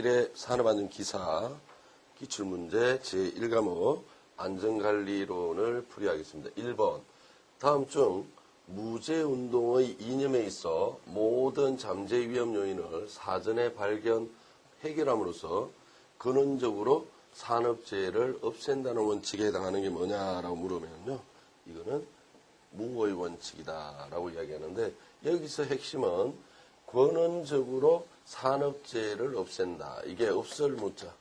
제1회 산업안전 기사 기출문제 제1과목 안전관리론을 풀이하겠습니다. 1번 다음 중 무제운동의 이념에 있어 모든 잠재 위험 요인을 사전에 발견, 해결함으로써 근원적으로 산업재해를 없앤다는 원칙에 해당하는 게 뭐냐라고 물으면요. 이거는 무의 원칙이다라고 이야기하는데 여기서 핵심은 근원적으로 산업재해를 없앤다. 이게 없을 무자.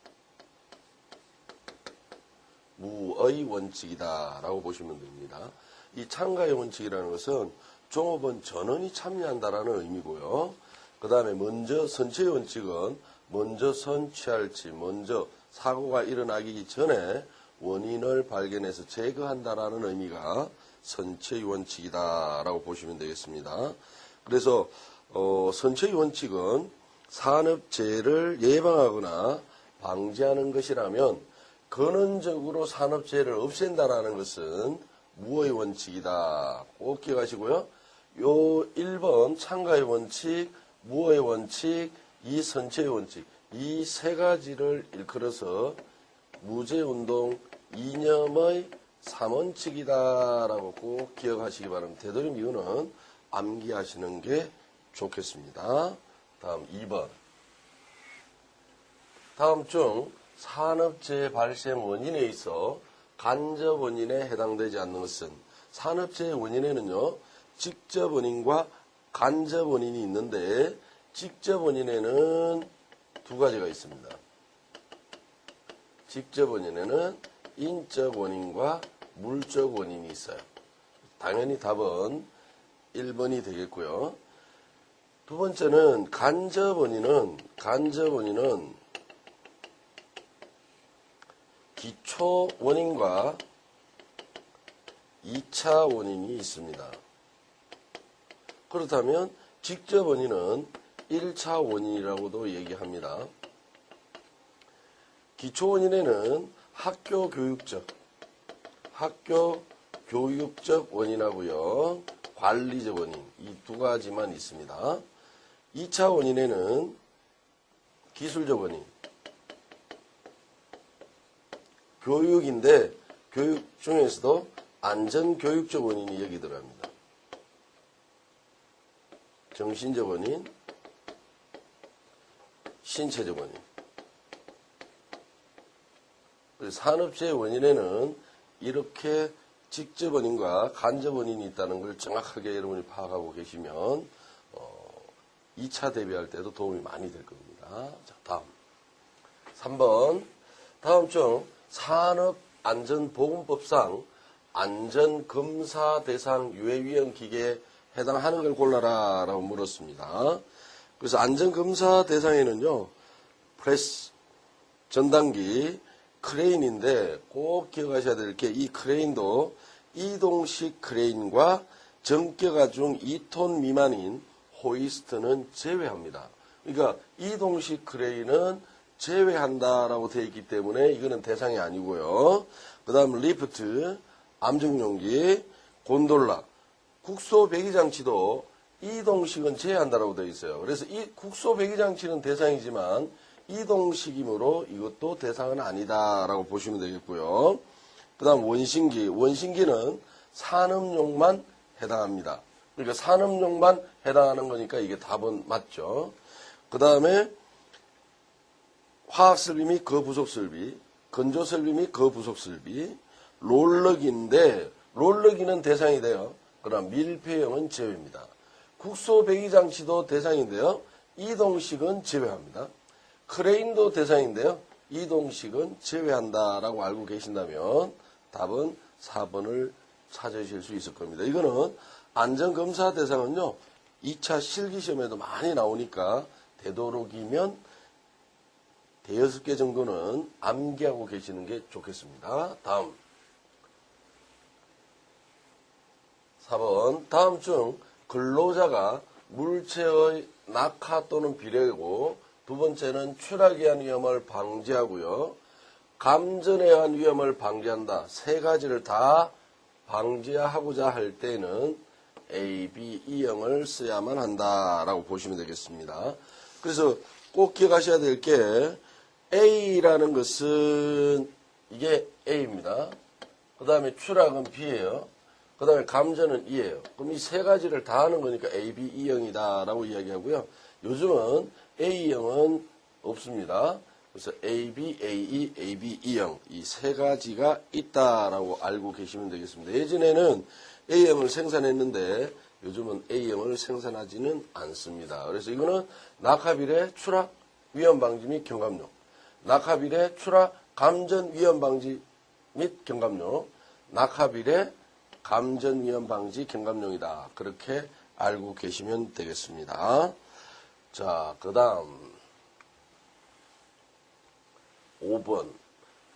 무의 원칙이다라고 보시면 됩니다. 이 참가의 원칙이라는 것은 종업원 전원이 참여한다라는 의미고요. 그 다음에 먼저 선체의 원칙은 먼저 선취할지 먼저 사고가 일어나기 전에 원인을 발견해서 제거한다라는 의미가 선체의 원칙이다라고 보시면 되겠습니다. 그래서 어, 선체의 원칙은 산업재해를 예방하거나 방지하는 것이라면 근원적으로 산업재해를 없앤다라는 것은 무의 원칙이다. 꼭 기억하시고요. 요 1번 참가의 원칙, 무의 원칙, 이 선체의 원칙 이 세 가지를 일컬어서 무제운동 이념의 3원칙이다라고 꼭 기억하시기 바랍니다. 되도록 이거는 암기하시는 게 좋겠습니다. 다음 2번. 다음 중 산업재해 발생 원인에 있어 간접 원인에 해당되지 않는 것은 산업재해 원인에는요, 직접 원인과 간접 원인이 있는데, 직접 원인에는 두 가지가 있습니다. 직접 원인에는 인적 원인과 물적 원인이 있어요. 당연히 답은 1번이 되겠고요. 두 번째는 간접 원인은 간접 원인은 기초 원인과 2차 원인이 있습니다. 그렇다면 직접 원인은 1차 원인이라고도 얘기합니다. 기초 원인에는 학교 교육적, 학교 교육적 원인하고요. 관리적 원인 이 두 가지만 있습니다. 2차 원인에는 기술적 원인, 교육인데 교육 중에서도 안전교육적 원인이 여기 들어갑니다. 정신적 원인, 신체적 원인. 산업재해 원인에는 이렇게 직접 원인과 간접 원인이 있다는 걸 정확하게 여러분이 파악하고 계시면 어, 2차 대비할 때도 도움이 많이 될 겁니다. 자, 다음. 3번. 다음 중 산업안전보건법상 안전검사 대상 유해위험 기계에 해당하는 걸 골라라 라고 물었습니다. 그래서 안전검사 대상에는요, 프레스, 전단기, 크레인인데 꼭 기억하셔야 될 게 이 크레인도 이동식 크레인과 정격화 중 2톤 미만인 호이스트는 제외합니다. 그러니까 이동식 크레인은 제외한다라고 되어 있기 때문에 이거는 대상이 아니고요. 그 다음 리프트, 암정용기, 곤돌라, 국소 배기장치도 이동식은 제외한다라고 되어 있어요. 그래서 이 국소 배기장치는 대상이지만 이동식이므로 이것도 대상은 아니다라고 보시면 되겠고요. 그 다음 원신기. 원신기는 산업용만 해당합니다. 그러니까 산업용만 해당하는 거니까 이게 답은 맞죠. 그 다음에 화학설비 및 거부속설비, 건조설비 및 거부속설비, 롤러기인데 롤러기는 대상이 돼요. 그럼 밀폐형은 제외입니다. 국소 배기장치도 대상인데요. 이동식은 제외합니다. 크레인도 대상인데요. 이동식은 제외한다라고 알고 계신다면 답은 4번을 찾으실 수 있을 겁니다. 이거는 안전검사 대상은요. 2차 실기시험에도 많이 나오니까 되도록이면 대여섯 개 정도는 암기하고 계시는 게 좋겠습니다. 다음 4번 다음 중 근로자가 물체의 낙하 또는 비례고 두 번째는 추락에 의한 위험을 방지하고요. 감전에 의한 위험을 방지한다. 세 가지를 다 방지하고자 할 때는 A, B, E형을 써야만 한다라고 보시면 되겠습니다. 그래서 꼭꼭 기억하셔야 될 게 A라는 것은 이게 A입니다. 그 다음에 추락은 B예요. 그 다음에 감전은 E예요. 그럼 이 세 가지를 다 하는 거니까 A, B, E형이다 라고 이야기하고요. 요즘은 A형은 없습니다. 그래서 A, B, A, E, A, B, E형 이 세 가지가 있다라고 알고 계시면 되겠습니다. 예전에는 A형을 생산했는데 요즘은 A형을 생산하지는 않습니다. 그래서 이거는 낙하비례 추락 위험 방지 및 경감용, 낙하비례 추락 감전 위험 방지 및 경감용, 낙하비례 감전 위험 방지 경감용이다. 그렇게 알고 계시면 되겠습니다. 자, 그 다음 5번.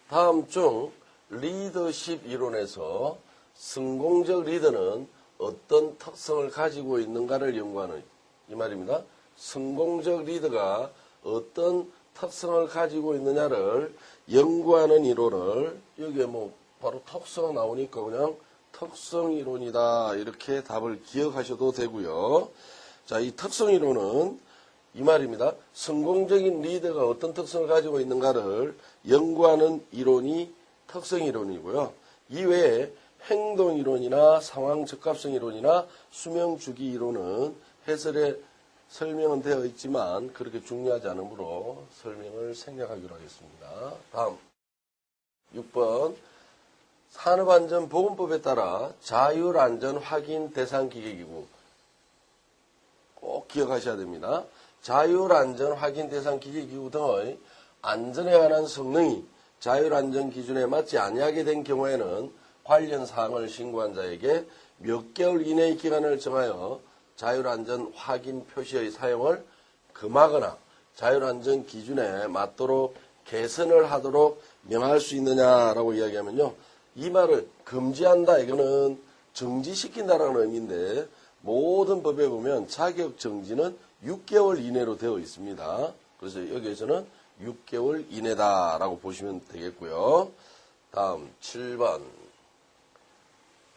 다음 중 리더십 이론에서 성공적 리더는 어떤 특성을 가지고 있는가를 연구하는 이 말입니다. 성공적 리더가 어떤 특성을 가지고 있느냐를 연구하는 이론을 여기에 뭐 바로 특성 나오니까 그냥 특성 이론이다 이렇게 답을 기억하셔도 되고요. 자, 이 특성 이론은 이 말입니다. 성공적인 리더가 어떤 특성을 가지고 있는가를 연구하는 이론이 특성 이론이고요. 이외에 행동 이론이나 상황 적합성 이론이나 수명 주기 이론은 해설에 설명은 되어 있지만 그렇게 중요하지 않으므로 설명을 생략하기로 하겠습니다. 다음 6번 산업안전보건법에 따라 자율안전 확인 대상 기계기구 꼭 기억하셔야 됩니다. 자율안전 확인 대상 기계기구 등의 안전에 관한 성능이 자율안전 기준에 맞지 아니하게 된 경우에는 관련 사항을 신고한 자에게 몇 개월 이내의 기간을 정하여 자율안전 확인 표시의 사용을 금하거나 자율안전 기준에 맞도록 개선을 하도록 명할 수 있느냐라고 이야기하면요. 이 말을 금지한다 이거는 정지시킨다라는 의미인데 모든 법에 보면 자격 정지는 6개월 이내로 되어 있습니다. 그래서 여기에서는 6개월 이내다라고 보시면 되겠고요. 다음 7번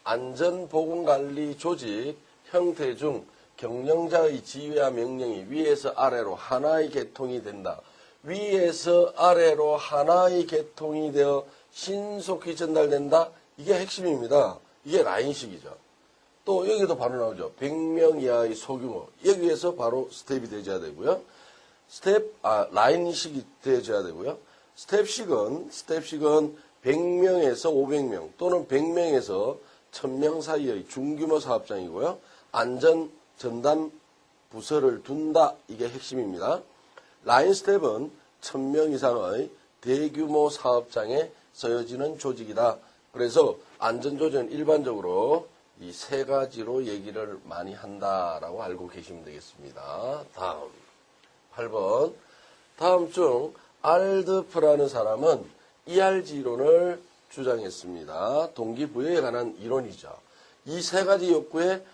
안전보건관리 조직 형태 중 경영자의 지휘와 명령이 위에서 아래로 하나의 개통이 된다. 위에서 아래로 하나의 개통이 되어 신속히 전달된다. 이게 핵심입니다. 이게 라인식이죠. 또 여기도 바로 나오죠. 100명 이하의 소규모. 여기에서 바로 스텝이 되져야 되고요. 스텝, 아, 라인식이 되어야 되고요. 스텝식은, 스텝식은 100명에서 500명 또는 100명에서 1000명 사이의 중규모 사업장이고요. 안전 전담 부서를 둔다. 이게 핵심입니다. 라인 스텝은 1000명 이상의 대규모 사업장에 써여지는 조직이다. 그래서 안전조직은 일반적으로 이 세 가지로 얘기를 많이 한다라고 알고 계시면 되겠습니다. 다음 8번 다음 중 알드프라는 사람은 ERG 이론을 주장했습니다. 동기부여에 관한 이론이죠. 이 세 가지 욕구에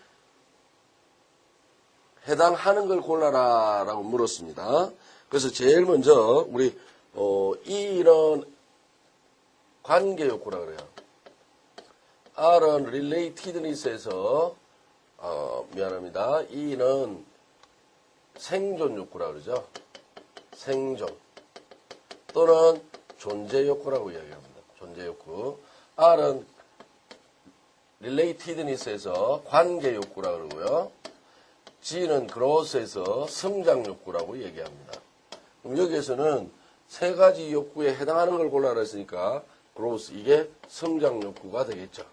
해당하는 걸 골라라라고 물었습니다. 그래서 제일 먼저 우리 어, 이런 관계 욕구라 그래요. R은 relatedness에서 어, 미안합니다. E는 생존 욕구라 그러죠. 생존 또는 존재 욕구라고 이야기합니다. 존재 욕구. R은 relatedness에서 관계 욕구라 그러고요. G는 growth에서 성장 욕구라고 얘기합니다. 그럼 여기에서는 세 가지 욕구에 해당하는 걸 골라라 했으니까 growth 이게 성장 욕구가 되겠죠.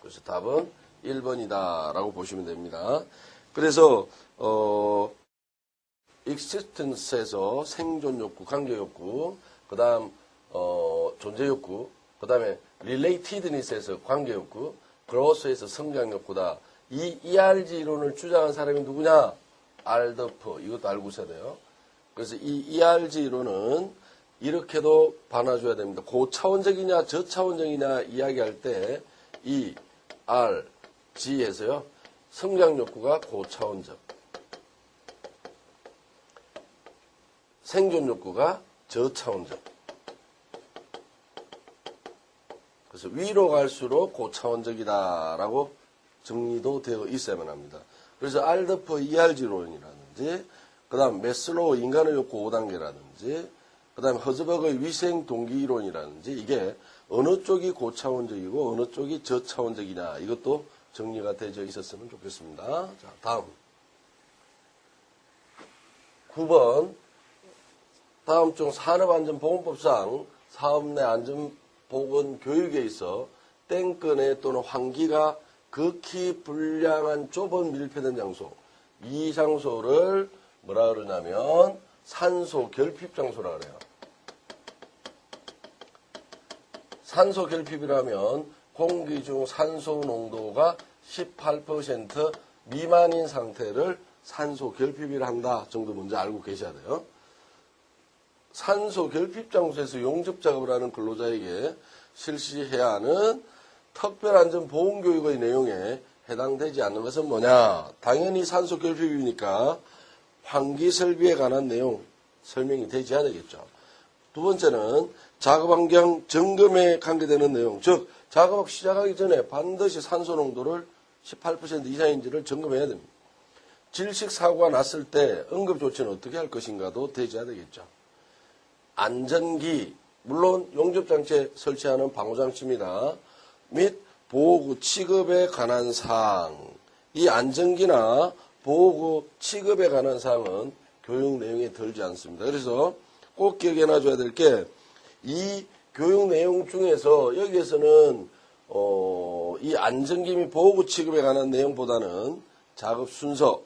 그래서 답은 1번이다 라고 보시면 됩니다. 그래서 어 existence에서 생존 욕구, 관계 욕구, 그 다음 어 존재 욕구, 그 다음에 relatedness에서 관계 욕구, growth에서 성장 욕구다. 이 ERG 이론을 주장한 사람이 누구냐? 알더프. 이것도 알고 있어야 돼요. 그래서 이 ERG 이론은 이렇게도 반화줘야 됩니다. 고차원적이냐 저차원적이냐 이야기할 때이 R, G에서요. 성장 욕구가 고차원적. 생존 욕구가 저차원적. 그래서 위로 갈수록 고차원적이다라고 정리도 되어 있어야만 합니다. 그래서 알더퍼 ERG론이라든지 그 다음 메슬로우 인간의 욕구 5단계라든지, 그 다음 허즈버그의 위생 동기 이론이라든지, 이게 어느 쪽이 고차원적이고 어느 쪽이 저차원적이냐, 이것도 정리가 되어 있었으면 좋겠습니다. 자, 다음. 9번. 다음 중 산업안전보건법상 사업 내 안전 보건 교육에 있어 땡끈에 또는 환기가 극히 불량한 좁은 밀폐된 장소. 이 장소를 뭐라 그러냐면 산소 결핍 장소라 그래요. 산소 결핍이라면 공기 중 산소 농도가 18% 미만인 상태를 산소 결핍이라 한다 정도 먼저 알고 계셔야 돼요. 산소 결핍 장소에서 용접 작업을 하는 근로자에게 실시해야 하는 특별안전보건교육의 내용에 해당되지 않는 것은 뭐냐? 당연히 산소 결핍이니까 환기 설비에 관한 내용 설명이 되셔야 되겠죠. 두 번째는 작업 환경 점검에 관계되는 내용, 즉 작업 시작하기 전에 반드시 산소 농도를 18% 이상인지를 점검해야 됩니다. 질식 사고가 났을 때 응급 조치는 어떻게 할 것인가도 되셔야 되겠죠. 안전기, 물론 용접장치에 설치하는 방호장치입니다. 및 보호구 취급에 관한 사항. 이 안전기나 보호구 취급에 관한 사항은 교육 내용에 들지 않습니다. 그래서 꼭 기억해 놔줘야 될 게 이 교육 내용 중에서 여기에서는 어, 이 안전기 및 보호구 취급에 관한 내용보다는 작업 순서,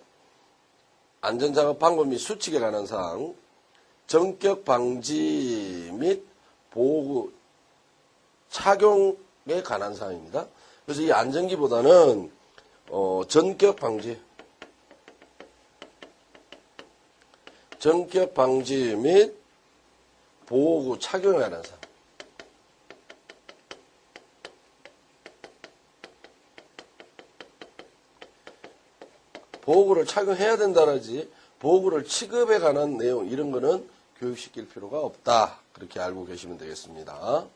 안전작업 방법 및 수칙에 관한 사항, 전격 방지 및 보호구 착용에 관한 사항입니다. 그래서 이 안전기보다는 어, 전격 방지, 전격 방지 및 보호구 착용에 관한 사항. 보호구를 착용해야 된다라지 보호구를 취급에 관한 내용 이런 거는 교육시킬 필요가 없다. 그렇게 알고 계시면 되겠습니다.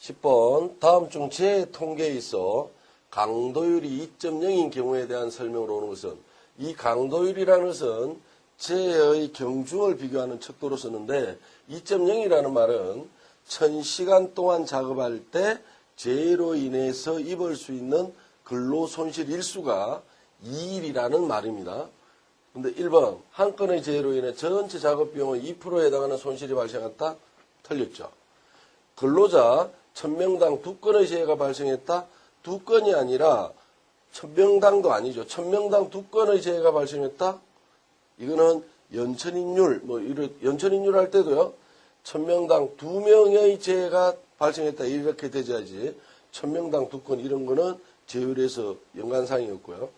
10번 다음 중 제 통계에 있어 강도율이 2.0인 경우에 대한 설명으로 오는 것은 이 강도율이라는 것은 제의 경중을 비교하는 척도로 쓰는데 2.0이라는 말은 1000시간 동안 작업할 때 재로 인해서 입을 수 있는 근로 손실 일수가 2일이라는 말입니다. 근데 1번 한 건의 재해로 인해 전체 작업 비용의 2%에 해당하는 손실이 발생했다? 틀렸죠. 근로자 1000명당 두 건의 재해가 발생했다? 두 건이 아니라 1000명당도 아니죠. 1000명당 두 건의 재해가 발생했다? 이거는 연천인율, 뭐, 연천인율 할 때도요, 1000명당 두 명의 재해가 발생했다. 이렇게 되져야지. 1000명당 두 건, 이런 거는 제율에서 연관상이었고요.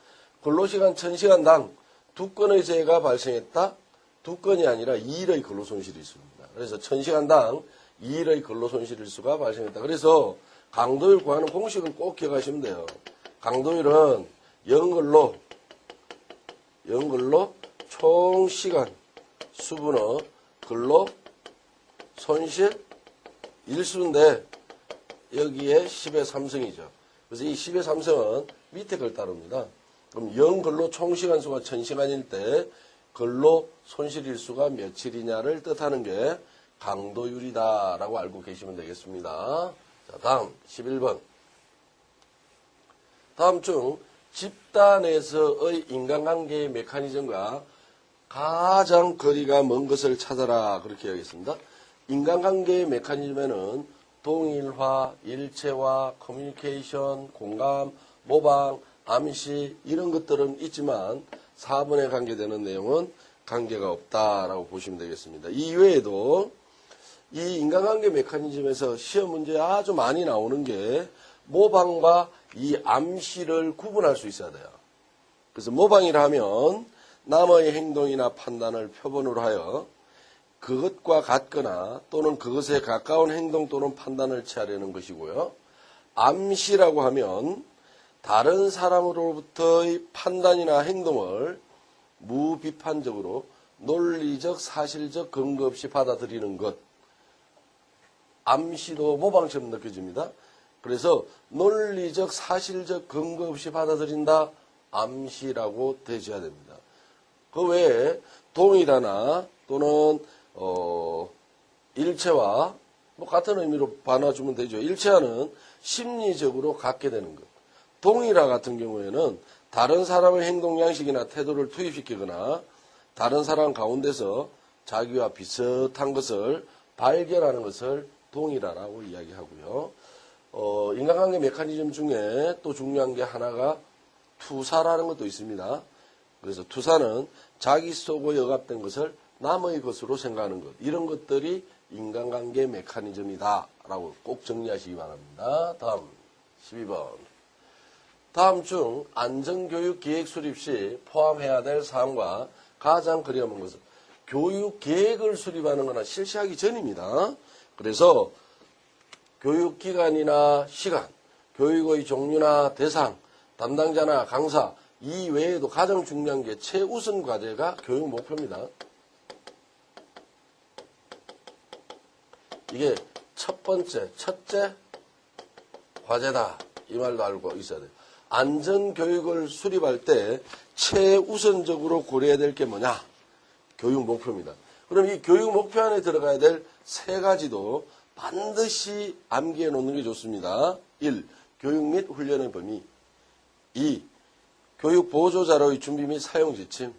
근로시간 1000시간당 두 건의 재해가 발생했다? 두 건이 아니라 2일의 근로손실이 있습니다. 그래서 1000시간당 2일의 근로손실일수가 발생했다. 그래서 강도율 구하는 공식은 꼭 기억하시면 돼요. 강도율은 연근로, 연근로 총 시간 수분어 근로 손실 일수인데 여기에 10의 3승이죠. 그래서 이 10의 3승은 밑에 걸 따릅니다. 그럼 연근로 총 시간 수가 1000시간일 때 근로 손실 일수가 며칠이냐를 뜻하는 게 강도율이다라고 알고 계시면 되겠습니다. 자, 다음 11번. 다음 중 집단에서의 인간관계의 메커니즘과 가장 거리가 먼 것을 찾아라 그렇게 하겠습니다. 인간관계의 메커니즘에는 동일화, 일체화, 커뮤니케이션, 공감, 모방, 암시 이런 것들은 있지만 4번에 관계되는 내용은 관계가 없다라고 보시면 되겠습니다. 이 외에도 이 인간관계 메커니즘에서 시험 문제에 아주 많이 나오는 게 모방과 이 암시를 구분할 수 있어야 돼요. 그래서 모방이라 하면 남의 행동이나 판단을 표본으로 하여 그것과 같거나 또는 그것에 가까운 행동 또는 판단을 취하려는 것이고요. 암시라고 하면 다른 사람으로부터의 판단이나 행동을 무비판적으로 논리적, 사실적 근거 없이 받아들이는 것. 암시도 모방처럼 느껴집니다. 그래서 논리적, 사실적 근거 없이 받아들인다. 암시라고 되셔야 됩니다. 그 외에 동일하나 또는 어 일체화 뭐 같은 의미로 반화주면 되죠. 일체화는 심리적으로 갖게 되는 것. 동일화 같은 경우에는 다른 사람의 행동 양식이나 태도를 투입시키거나 다른 사람 가운데서 자기와 비슷한 것을 발견하는 것을 동일화라고 이야기하고요. 어, 인간관계 메커니즘 중에 또 중요한 게 하나가 투사라는 것도 있습니다. 그래서 투사는 자기 속에 억압된 것을 남의 것으로 생각하는 것. 이런 것들이 인간관계 메커니즘이다라고 꼭 정리하시기 바랍니다. 다음 12번. 다음 중 안전교육 기획 수립 시 포함해야 될 사항과 가장 그리움은 것은 교육 계획을 수립하는 거나 실시하기 전입니다. 그래서 교육 기간이나 시간, 교육의 종류나 대상, 담당자나 강사 이 외에도 가장 중요한 게 최우선 과제가 교육 목표입니다. 이게 첫 번째, 첫째 과제다. 이 말도 알고 있어야 돼요. 안전교육을 수립할 때 최우선적으로 고려해야 될 게 뭐냐? 교육 목표입니다. 그럼 이 교육 목표 안에 들어가야 될 세 가지도 반드시 암기해 놓는 게 좋습니다. 1. 교육 및 훈련의 범위. 2. 교육 보조 자료의 준비 및 사용 지침.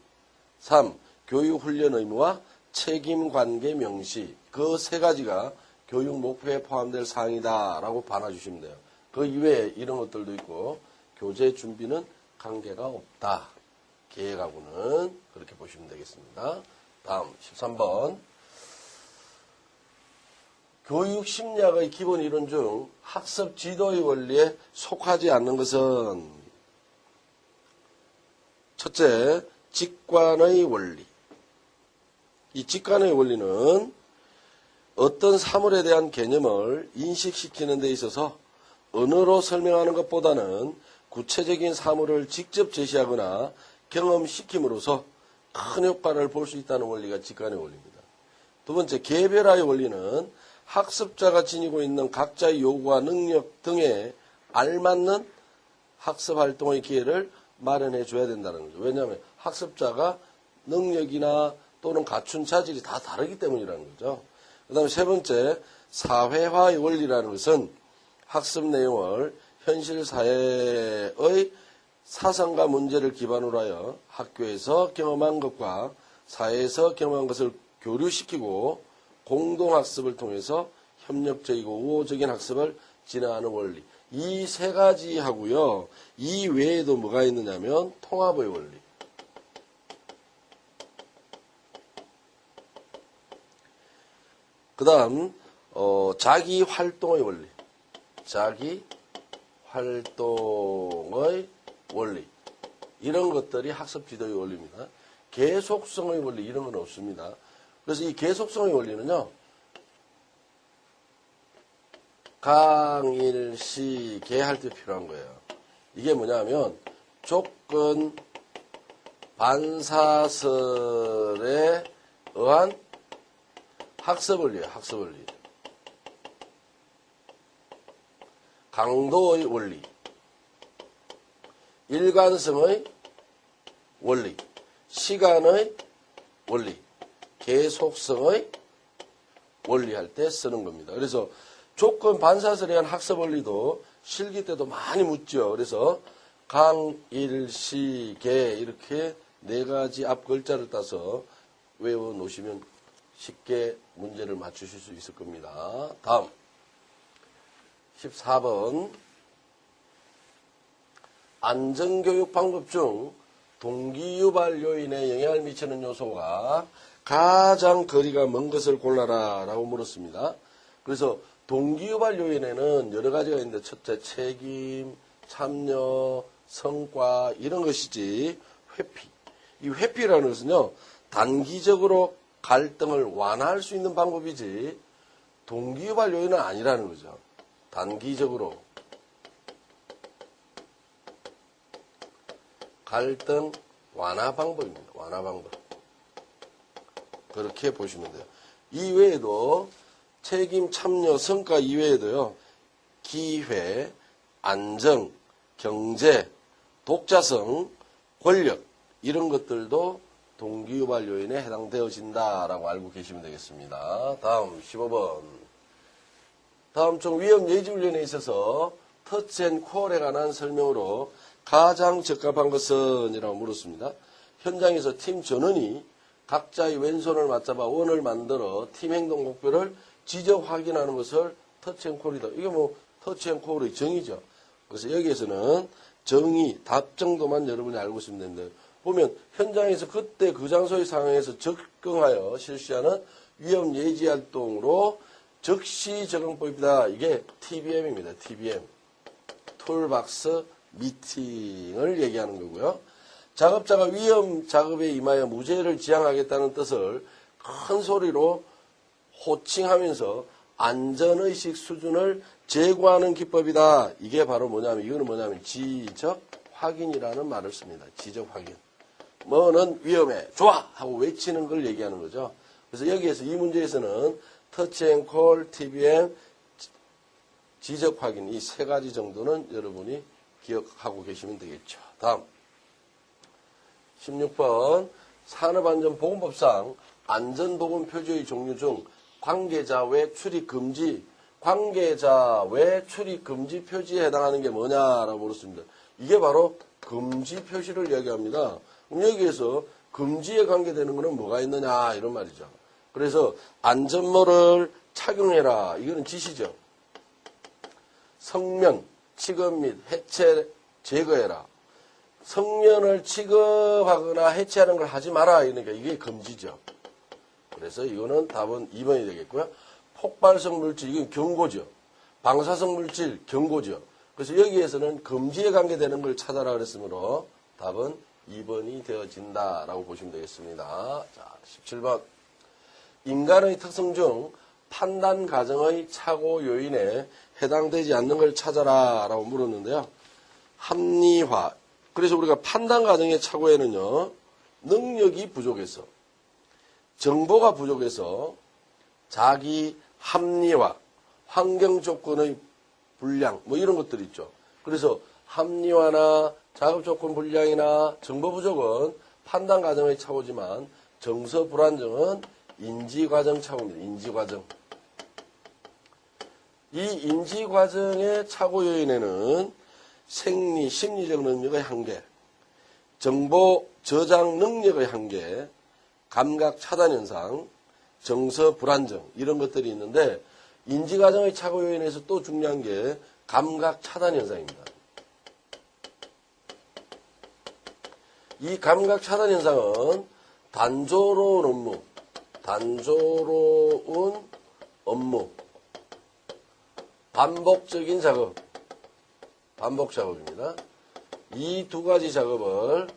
3. 교육 훈련 의무와 책임 관계 명시. 그 세 가지가 교육 목표에 포함될 사항이다라고 반화주시면 돼요. 그 이외에 이런 것들도 있고 교재 준비는 관계가 없다. 계획하고는 그렇게 보시면 되겠습니다. 다음 13번. 교육 심리학의 기본 이론 중 학습 지도의 원리에 속하지 않는 것은 첫째, 직관의 원리. 이 직관의 원리는 어떤 사물에 대한 개념을 인식시키는 데 있어서 언어로 설명하는 것보다는 구체적인 사물을 직접 제시하거나 경험시킴으로써 큰 효과를 볼 수 있다는 원리가 직관의 원리입니다. 두 번째, 개별화의 원리는 학습자가 지니고 있는 각자의 요구와 능력 등에 알맞는 학습 활동의 기회를 마련해 줘야 된다는 거죠. 왜냐하면 학습자가 능력이나 또는 갖춘 자질이 다 다르기 때문이라는 거죠. 그 다음에 세 번째, 사회화의 원리라는 것은 학습 내용을 현실 사회의 사상과 문제를 기반으로 하여 학교에서 경험한 것과 사회에서 경험한 것을 교류시키고 공동학습을 통해서 협력적이고 우호적인 학습을 진행하는 원리. 이 세 가지 하고요. 이 외에도 뭐가 있느냐면 통합의 원리. 그 다음, 어, 자기 활동의 원리. 자기 활동의 원리. 이런 것들이 학습 지도의 원리입니다. 계속성의 원리, 이런 건 없습니다. 그래서 이 계속성의 원리는요, 강일, 시, 개할 때 필요한 거예요. 이게 뭐냐면, 조건, 반사설에 의한 학습 원리예요, 학습 원리. 강도의 원리. 일관성의 원리. 시간의 원리. 계속성의 원리 할 때 쓰는 겁니다. 그래서 조건 반사설에 의한 학습 원리도 실기 때도 많이 묻죠. 그래서 강, 일, 시, 개 이렇게 네 가지 앞 글자를 따서 외워 놓으시면 쉽게 문제를 맞추실 수 있을 겁니다. 다음 14번 안전교육 방법 중 동기 유발 요인에 영향을 미치는 요소가 가장 거리가 먼 것을 골라라 라고 물었습니다. 그래서 동기 유발 요인에는 여러 가지가 있는데 첫째 책임, 참여, 성과 이런 것이지 회피. 이 회피라는 것은요. 단기적으로 갈등을 완화할 수 있는 방법이지 동기 유발 요인은 아니라는 거죠. 단기적으로 갈등 완화 방법입니다. 완화 방법. 그렇게 보시면 돼요. 이외에도 책임 참여 성과 이외에도요. 기회, 안정, 경제, 독자성, 권력 이런 것들도 동기유발 요인에 해당되어진다라고 알고 계시면 되겠습니다. 다음 15번. 다음 중 위험 예지 훈련에 있어서 터치 앤 콜에 관한 설명으로 가장 적합한 것은? 이라고 물었습니다. 현장에서 팀 전원이 각자의 왼손을 맞잡아 원을 만들어 팀 행동 목표를 지적 확인하는 것을 터치 앤 콜이다. 이게 뭐 터치 앤 콜의 정의죠. 그래서 여기에서는 정의, 답 정도만 여러분이 알고 있으면 되는데 보면 현장에서 그때 그 장소의 상황에서 적응하여 실시하는 위험 예지 활동으로 즉시 적응법이다. 이게 TBM입니다. TBM. 툴박스 미팅을 얘기하는 거고요. 작업자가 위험 작업에 임하여 무죄를 지향하겠다는 뜻을 큰 소리로 호칭하면서 안전의식 수준을 제고하는 기법이다. 이게 바로 뭐냐면, 이거는 뭐냐면 지적 확인이라는 말을 씁니다. 지적 확인. 뭐는 위험해. 좋아! 하고 외치는 걸 얘기하는 거죠. 그래서 여기에서 이 문제에서는 터치 앤 콜, TBM, 지적 확인 이 세 가지 정도는 여러분이 기억하고 계시면 되겠죠. 다음 16번 산업안전보건법상 안전보건 표지의 종류 중 관계자 외 출입 금지 관계자 외 출입 금지 표지에 해당하는 게 뭐냐라고 물었습니다. 이게 바로 금지 표시를 이야기합니다. 여기에서 금지에 관계되는 것은 뭐가 있느냐 이런 말이죠. 그래서 안전모를 착용해라 이거는 지시죠. 성면, 취급 및 해체 제거해라. 성면을 취급하거나 해체하는 걸 하지 마라. 그러니까 이게 금지죠. 그래서 이거는 답은 2번이 되겠고요. 폭발성 물질, 이건 경고죠. 방사성 물질, 경고죠. 그래서 여기에서는 금지에 관계되는 걸 찾아라 그랬으므로 답은 2번이 되어진다라고 보시면 되겠습니다. 자, 17번. 인간의 특성 중 판단 과정의 착오 요인에 해당되지 않는 걸 찾아라 라고 물었는데요. 합리화. 그래서 우리가 판단 과정의 착오에는요, 능력이 부족해서, 정보가 부족해서, 자기 합리화, 환경 조건의 불량, 뭐 이런 것들 있죠. 그래서 합리화나 작업 조건 불량이나 정보 부족은 판단 과정의 착오지만 정서 불안정은 인지 과정 착오입니다. 인지 과정. 이 인지 과정의 착오 요인에는 생리, 심리적 능력의 한계, 정보 저장 능력의 한계, 감각 차단 현상, 정서 불안정 이런 것들이 있는데 인지 과정의 착오 요인에서 또 중요한 게 감각 차단 현상입니다. 이 감각 차단 현상은 단조로운 업무, 단조로운 업무, 반복적인 작업, 반복 작업입니다. 이 두 가지 작업을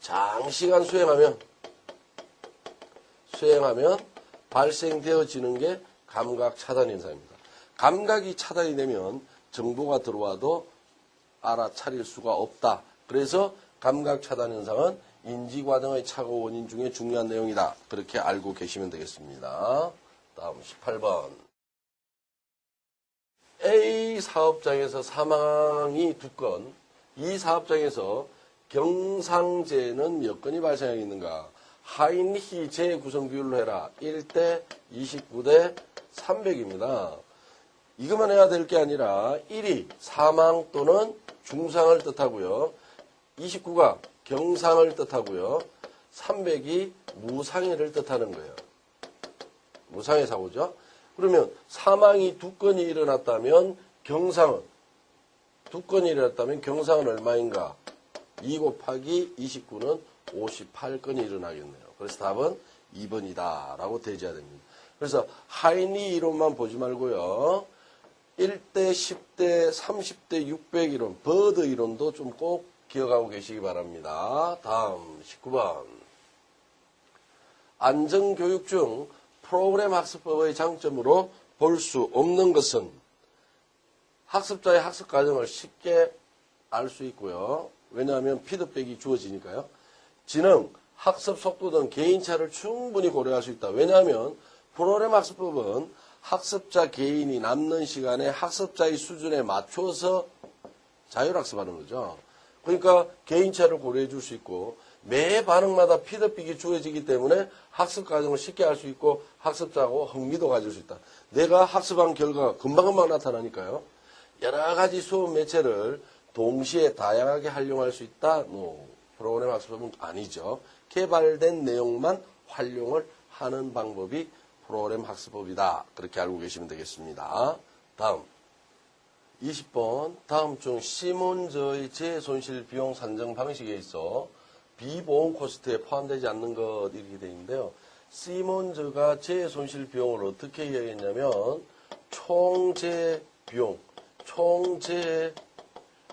장시간 수행하면, 수행하면 발생되어지는 게 감각 차단 현상입니다. 감각이 차단이 되면 정보가 들어와도 알아차릴 수가 없다. 그래서 감각 차단 현상은 인지 과정의 착오 원인 중에 중요한 내용이다. 그렇게 알고 계시면 되겠습니다. 다음 18번. A 사업장에서 사망이 두 건, 이 사업장에서 경상재는 몇 건이 발생하겠는가? 하인히 재 구성 비율로 해라. 1대 29대 300입니다. 이것만 해야 될 게 아니라 1이 사망 또는 중상을 뜻하고요. 29가 경상을 뜻하고요. 300이 무상해를 뜻하는 거예요. 무상해 사고죠. 그러면 사망이 두 건이 일어났다면 경상은 두 건이 일어났다면 경상은 얼마인가? 2 곱하기 29는 58건이 일어나겠네요. 그래서 답은 2번이다 라고 대지해야 됩니다. 그래서 하이니 이론만 보지 말고요. 1대, 10대, 30대, 600 이론, 버드 이론도 좀 꼭 기억하고 계시기 바랍니다. 다음 19번. 안전교육 중 프로그램 학습법의 장점으로 볼 수 없는 것은 학습자의 학습 과정을 쉽게 알 수 있고요. 왜냐하면 피드백이 주어지니까요. 지능, 학습 속도 등 개인차를 충분히 고려할 수 있다. 왜냐하면 프로그램 학습법은 학습자 개인이 남는 시간에 학습자의 수준에 맞춰서 자율학습하는 거죠. 그러니까 개인차를 고려해 줄 수 있고 매 반응마다 피드백이 주어지기 때문에 학습 과정을 쉽게 할 수 있고 학습자하고 흥미도 가질 수 있다. 내가 학습한 결과가 금방금방 나타나니까요. 여러 가지 수업 매체를 동시에 다양하게 활용할 수 있다. 뭐 프로그램 학습은 아니죠. 개발된 내용만 활용을 하는 방법이 프로그램 학습법이다. 그렇게 알고 계시면 되겠습니다. 다음 20번 다음 중 시몬저의 재손실 비용 산정 방식에 있어 비보험 코스트에 포함되지 않는 것 이렇게 되어 있는데요. 시몬즈가 재손실 비용을 어떻게 이야기했냐면 총재 비용, 총재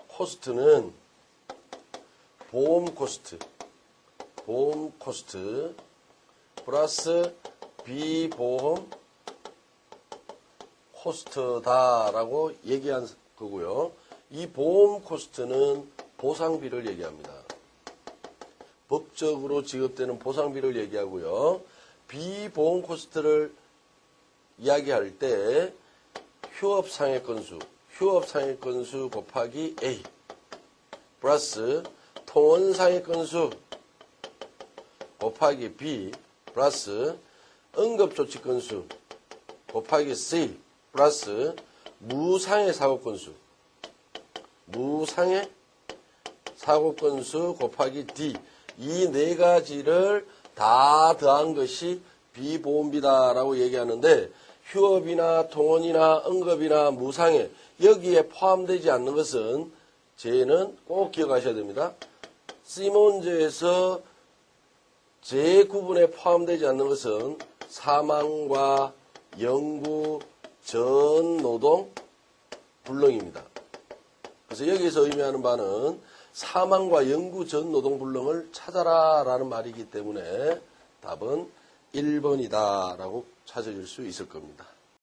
코스트는 보험 코스트, 보험 코스트 플러스 비보험 코스트다라고 얘기한 거고요. 이 보험 코스트는 보상비를 얘기합니다. 법적으로 지급되는 보상비를 얘기하고요. 비보험 코스트를 이야기할 때 휴업 상해 건수, 휴업 상해 건수 곱하기 A 플러스 통원 상해 건수 곱하기 B 플러스 응급조치 건수 곱하기 C 플러스 무상해 사고 건수 무상해 사고 건수 곱하기 D 이 네 가지를 다 더한 것이 비보험비다라고 얘기하는데 휴업이나 통원이나 응급이나 무상해 여기에 포함되지 않는 것은 쟤는 꼭 기억하셔야 됩니다. 시몬즈에서 재구분에 포함되지 않는 것은 사망과 영구, 전 노동, 불능입니다. 그래서 여기서 의미하는 바는 사망과 영구 전 노동 불능을 찾아라 라는 말이기 때문에 답은 1번이다 라고 찾아질 수 있을 겁니다.